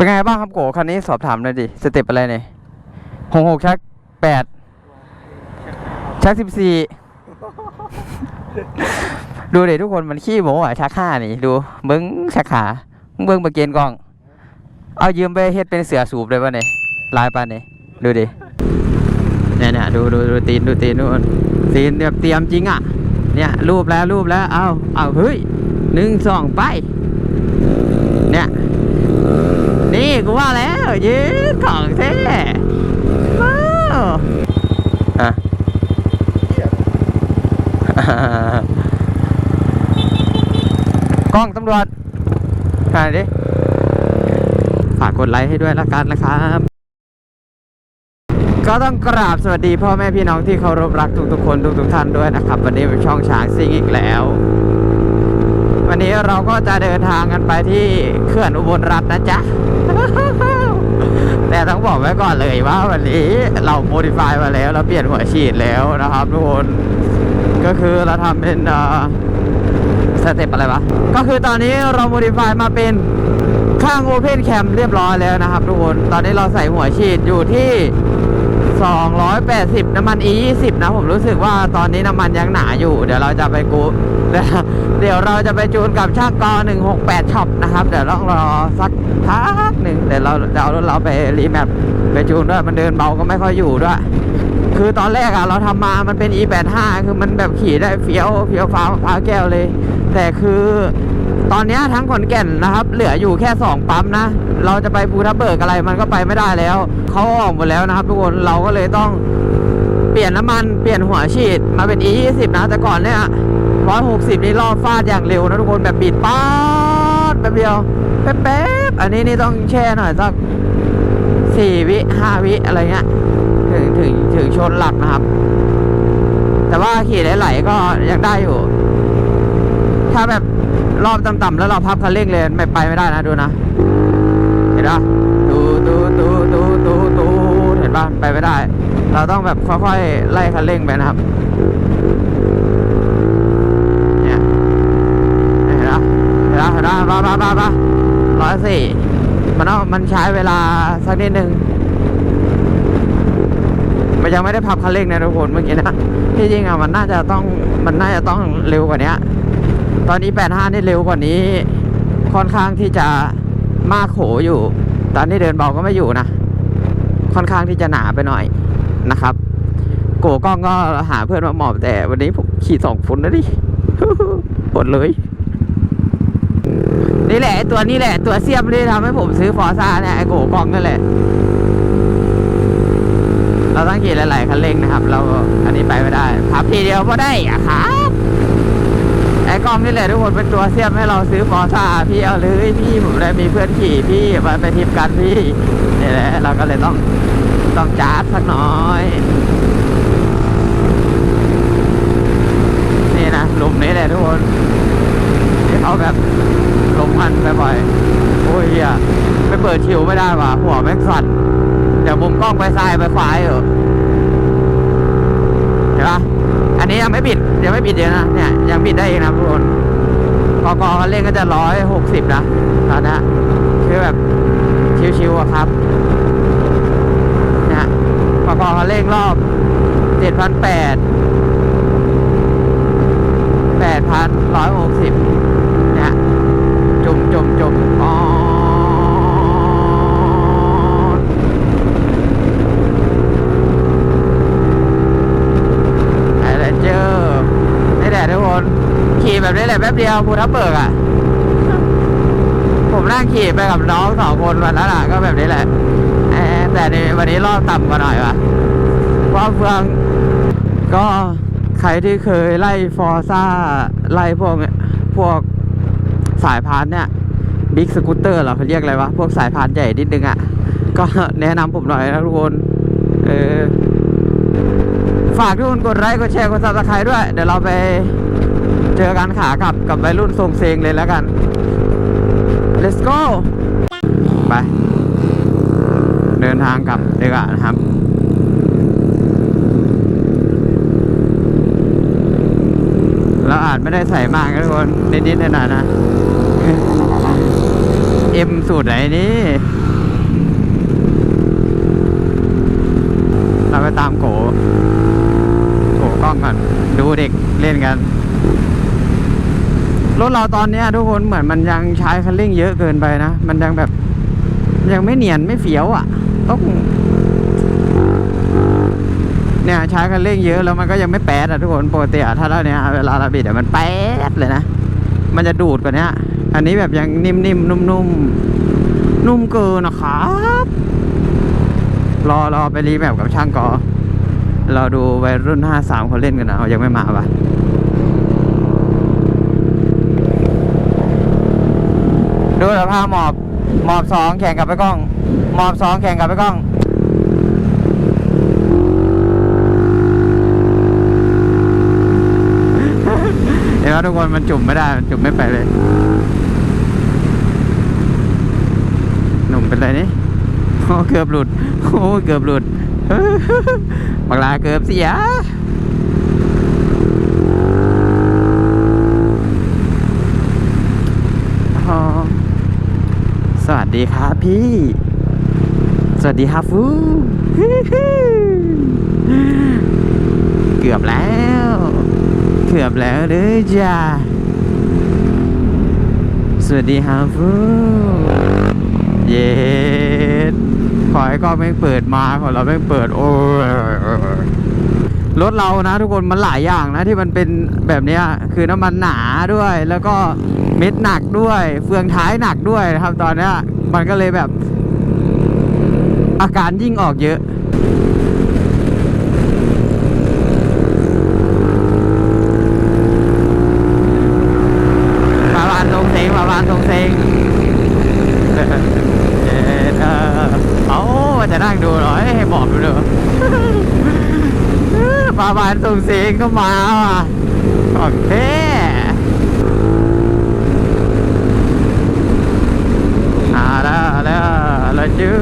เป็นไงบ้างครับโกคันนี้สอบถามหน่อยดิสเต็ปอะไรเนี่ยหกหกชักแปดชักสิบสี่ดูเด็ทุกคนมันขี้โม้อะชักห้านี่ ดูเบิ้งชักขาเบิ้งประเกณฑ์กล้อง เอายืมไปเฮ็ดเป็นเสือสูบเลยป่ะเนี่ยลายปานเนี่ยดูดิเนี่ยเนี่ยดูดูดูตีนดูตีนดูตีนแบบเตรียมจริงอะ เนี่ยรูปแล้วรูปแล้วเอาเอาเฮ้ยหนึ่งสองไป เนี่ย นี่กูว่าแล้วยืดของแท้ว้าวอะกล้องตำรวจถ่ายดิ ฝากกดไลค์ให้ด้วยละกันนะครับ ก็ต้องกราบสวัสดีพ่อแม่พี่น้องที่เคารพรักทุกๆคนทุกๆท่านด้วยนะครับ วันนี้เป็นช่องช้างซิ่งอีกแล้ว วันนี้เราก็จะเดินทางกันไปที่เขื่อนอุบลรัตน์นะจ๊ะ แต่ต้องบอกไว้ก่อนเลยว่าวันนี้เราโมดิฟายมาแล้วเราเปลี่ยนหัวฉีดแล้วนะครับทุกคนก็คือเราทำเป็นสเต็ปอะไรวะ ก็คือตอนนี้เราโมดิฟายมาเป็นข้างโอเพนแคมเรียบร้อยแล้วนะครับทุกคน ตอนนี้เราใส่หัวฉีดอยู่ที่ 280 น้ำมัน E 20 นะผมรู้สึกว่าตอนนี้น้ำมันยังหนาอยู่ เดี๋ยวเราจะไปกูเดี๋ยวเดี๋ยวเราจะไปจูนกับช่างกอ168ช็อปนะครับ เดี๋ยวต้องรอสักพักหนึ่งเดี๋ยวเราจะเอารถเราไปรีแมปไปจูนด้วยมันเดินเบาก็ไม่ค่อยอยู่ด้วย คือตอนแรกอะเราทำมามันเป็น E85 คือมันแบบขี่ได้เฟี้ยวเฟี้ยวฟ้าฟ้าแก้วเลย แต่คือ ตอนนี้ทั้งขอนแก่นนะครับ เหลืออยู่แค่ 2 ปั๊มนะ เราจะไปภูทับเบิกอะไรมันก็ไปไม่ได้แล้ว เขาออกหมดแล้วนะครับ ทุกคนเราก็เลยต้องเปลี่ยนน้ำมันเปลี่ยนหัวฉีดมาเป็น E20 นะ แต่ก่อนเนี่ย160นี่รอบฟาดอย่างเร็วนะทุกคนแบบบีดป๊าดแป๊บเดียวแป๊บๆอันนี้นี่ต้องแช่หน่อยสักสี่วิห้าวิอะไรเงี้ยถึงถึงถึงชนหลักนะครับ แต่ว่าขี่ไหลๆก็ยังได้อยู่ ถ้าแบบ รอบต่ำๆแล้วเราพับคันเร่งเลยไม่ไปไม่ได้นะดูนะ เห็นปะตูตูตูตูตูตูเห็นปะไปไม่ได้ เราต้องแบบค่อยๆไล่คันเร่งไปนะครับเนี่ยเห็นปะเห็นปะเห็นปะบ้าบ้าบ้าบ้าร้อยสี่มันเอามันใช้เวลาสักนิดนึงมันยังไม่ได้พับคันเร่งนะทุกคนเมื่อกี้นะที่จริงอะมันน่าจะต้องมันน่าจะต้องเร็วกว่านี้ ตอนนี้ 85 นี่เร็วกว่านี้ ค่อนข้างที่จะมากโขอยู่ ตอนนี้เดินเบาก็ไม่อยู่นะ ค่อนข้างที่จะหนาไปหน่อยนะครับ โกกล้องก็หาเพื่อนมาหมอบแต่วันนี้ผมขี่สองฟุตนะดิปวดเลย นี่แหละตัวนี้แหละ ตัวเสียมที่ทำให้ผมซื้อฟอร์ซ่าเนี่ยไอโกกล้องนั่นแหละ เราต้องขี่หลายๆคันเร่งนะครับ เราอันนี้ไปไม่ได้พับทีเดียวก็ได้อะครับไอ้ กล้องนี่แหละทุกคนเป็นตัวเสียมให้เราซื้อฟอร์ซ่าพี่เอาเลยพี่ผมได้มีเพื่อนขี่พี่มาไปทริปกันพี่นี่แหละเราก็เลยต้องต้องจาร์สักหน่อย นี่นะหลุมนี้แหละทุกคนที่เขาแบบลงพันบ่อยๆโอ้ยเฮียไม่เปิดชิวไม่ได้ว่ะหัวแม่งสั่นเดี๋ยวมุมกล้องไปซ้ายไปขวาอยู่เห็นปะอั นนี้ยังไม่ปิดยังไม่ปิดเยอะนะเนี่ยยังปิดได้เองนะทุกคนกอกอเล่นก็จะร้อยหกสิบนะตอนนี้คือแบบชิวๆอะครับเนี่ยกอกอเล่นรอบเจ็ดพันแปดแปดพันร้อยหกสิบเนี่ยจุ่มจุ่มจุ่มอ๋อแลนเจอร์นี่แหละทุกคนขี่แบบนี้แหละแป๊บเดี ยวภูทับเบิกอะ ผมนั่งขี่ไปกับน้องสองคนวันนั้นอะก็แบบนี้แหละเอ่อแต่ในวันนี้รอบต่ำกว่าหน่อยวะเพราะเฟืองก็ใครที่เคยไล่ฟอร์ซ่าไล่พวกเนี่ยพวกสายพานเนี่ยบิ๊กสกูตเตอร์เหรอเขาเรียกอะไรวะ พวกสายพานใหญ่นิดนึงอะ ก็แนะนำผมหน่อยนะทุกคน เออ ฝากทุกคนกดไลค์กดแชร์กดซับสไครต์ด้วย เดี๋ยวเราไป เจอกันขากับกับวัยรุ่นทรงเซงเลยแล้วกัน let's go ไป เดินทางกลับดีกว่านะครับเราอาจไม่ได้ใส่มากนะทุกคนนิดๆหน่อยๆนะเอ็มสูตรไหนนี่เราไปตามโกโกกล้องก่อน ดูเด็กเล่นกัน รถเราตอนนี้ทุกคนเหมือนมันยังใช้คันเร่งเยอะเกินไปนะ มันยังแบบยังไม่เนียนไม่เฟี้ยวอะต้องเนี่ยใช้คันเร่งเยอะแล้วมันก็ยังไม่แป๊ดอะทุกคนปกติอะถ้าเราเนี่ยเวลาเราบิดอะมันแป๊ดเลยนะ มันจะดูดกว่านี้อันนี้แบบยังนิ่มๆนุ่มๆนุ่มเกินนะครับรอรอไปรีแบบกับช่างกอราดูวัยรุ่น 53เขาเล่นกันนะยังไม่มาปะ ดูสภาพหมอบหมอบสองแข่งกับไปกล้อง หมอบสองแข่งกับไปกล้องเห็นไหมทุกคนมันจุ่มไม่ได้มันจุ่มไม่ไปเลย หนุ่มเป็นไรนี่โอ้เกือบหลุดโอ้เกือบหลุดบักลาเกือบเสีย อ๋อส วัสดีครับพี่ สวัสดีครับฟูเกือบแล้ว เกือบแล้วเด้อจ้าสวัสดีครับฟูเย็ดขอให้กล้องแม่เปิดมาของเราแม่เปิดโอ้รถเรานะทุกคนมันหลายอย่างนะที่มันเป็นแบบนี้คือน้ำมันหนาด้วยแล้วก็ เม็ดหนักด้วย เฟืองท้ายหนักด้วยนะครับ ตอนนี้มันก็เลยแบบ อาการยิ่งออกเยอะปาบานทรงเซงปาบานทรงเซงเออเออเอาจะนั่งดูเหรอให้บอกดูเถอะปาบานทรงเซงก็มาว่ะขอเอาแล้วเอาแล้ว ล้วจื้อ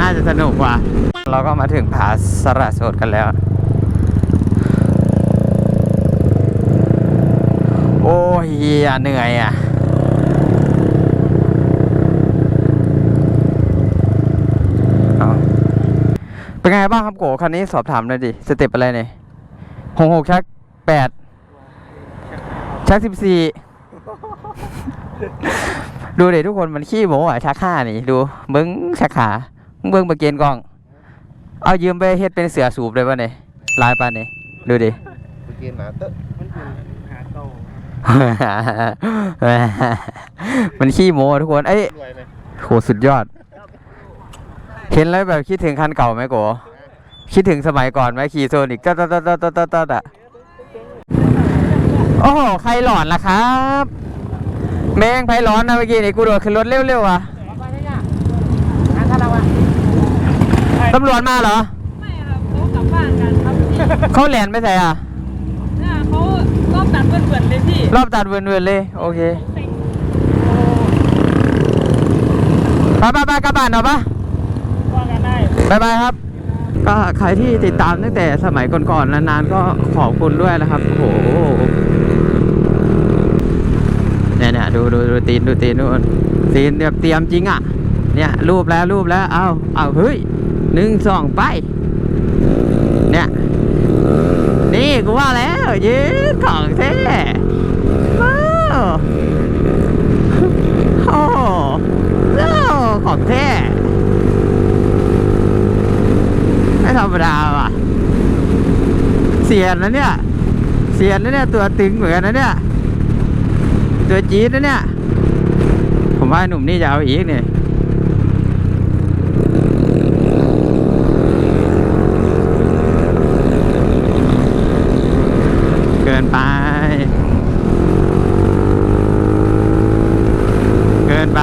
น่าจะสนุกว่าเราก็มาถึงผาสระโสดกันแล้ว โอ้ยเหนื่อยอะเป็นไงบ้างครับโกคันนี้สอบถามหน่อยดิ สเต็ปอะไรเนี่ยหกหกชักแปด ชักสิบสี่ดูเด็ทุกคนมันขี้โม้อะชักห้านี่ดูเบิ้งชักขาเบิ้งประเกณฑ์กล้อง เอายืมไปเฮ็ดเป็นเสือสูบเลยป่ะเนี่ยลายป่ะเนี่ยดูดิเมื่อกี้หนาเตอะมันขี้โม้อะทุกคนเอ้ยรวยเลยโหสุดยอด เห็นแล้วแบบคิดถึงคันเก่าไหมโกคิดถึงสมัยก่อนไหมขี่โซนิกตัดตัดตัดตัดตัดตัด อะโอ้โหใครหลอนล่ะครับแมงไพร้อนนะเมื่อกี้นี่กูโดดขึ้นรถเร็วๆอะตำรวจมาเหรอ ไม่ครับเขากลับบ้านกันครับพี่เขาแหลนไปใส่อะ เนี่ยเขาก็ตัดเปื่อนๆเลยพี่รอบตัดเวินๆเลย โอเคไปไปไปกลับบ้านเนาะปะว่ากันได้ บายบายครับ ก็ใครที่ติดตามตั้งแต่สมัยก่อนๆนานๆก็ขอบคุณด้วยนะครับโอ้โห ดูดูดูตีนดูตีนดูตีนแบบเตรียมจริงอะ เนี่ยรูปแล้วรูปแล้ว เอาเอาเฮ้ยหนึ่งสองไป เนี่ย นี่กูว่าแล้วยืดของแท้ว้าวโอ้โหว้าวของแท้ไม่ธรรมดาว่ะ เสียนนะเนี่ย เสียนนะเนี่ยตัวตึงเหมือนกันนะเนี่ย ตัวจี๊ดนะเนี่ย ผมว่าหนุ่มนี่จะเอาอีกเนี่ยเกินไป เกินไป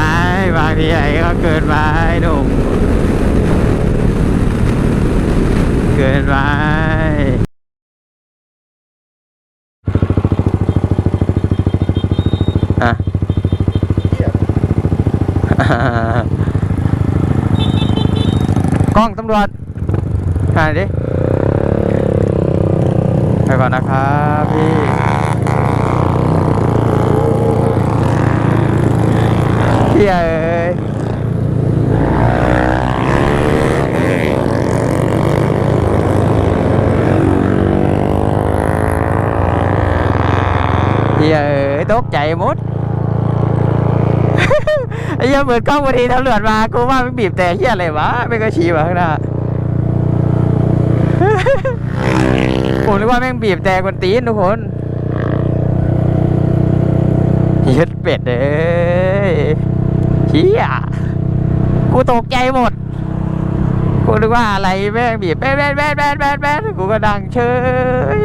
บางทีไอ้ก็เกินไปหนุ่มเกินไป อะ กล้องตำรวจถ่ายดิไปก่อนนะครับพี่เฮ้ยเฮ้ยตกใจหมด ไอ้เหี้ยเหมือนกล้องพอดีตำรวจมากูว่ามันบีบแต่เหี้ยอะไรวะไม่ก็ชี้มาข้างหน้าผมนึกว่าแม่งบีบแต่กวนตีนทุกคนยึดเป็ดเอ้ยเฮียกูตกใจหมด กูนึกว่าอะไรแม่งบีบแบนแบนแบนแบนแบนแบนกูก็ดังเฉย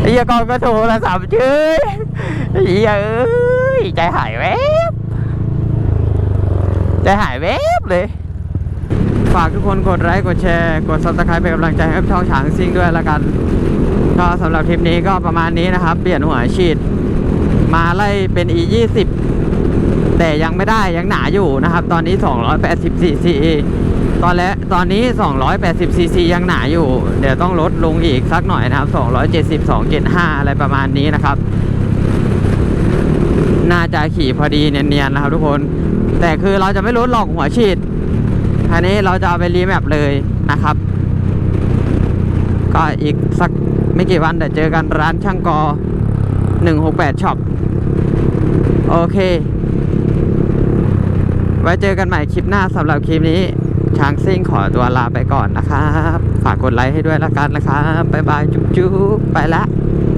ไอ้เหี้ยกอนก็โทรศัพท์เฉยไอ้เหี้ยเอ้ยใจหายแวบ ใจหายแวบเลย ฝากทุกคนกดไลค์กดแชร์กด subscribe เป็นกำลังใจให้ช่องฉางซิ่งด้วยละกัน ก็สำหรับทริปนี้ก็ประมาณนี้นะครับ เปลี่ยนหัวฉีด มาไล่เป็น e 2 0แต่ยังไม่ได้ยังหนาอยู่นะครับ ตอนนี้ 280 cc ตอนและตอนนี้ 280 cc ยังหนาอยู่ เดี๋ยวต้องลดลงอีกสักหน่อยนะครับ 270 275 อะไรประมาณนี้นะครับ น่าจะขี่พอดีเนียนๆนะครับทุกคน แต่คือเราจะไม่ลดหลอกหัวฉีดอันนี้เราจะเอาไปรีแมปเลยนะครับ ก็อีกสักไม่กี่วันเดี๋ยวเจอกันร้านช่างกอ 168ช็อปโอเค ไว้เจอกันใหม่คลิปหน้าสำหรับคลิปนี้ ช้างซิ่งขอตัวลาไปก่อนนะครับ ฝากกดไลค์ให้ด้วยละกันนะครับ บ๊ายบาย จุ๊บๆ ไปละ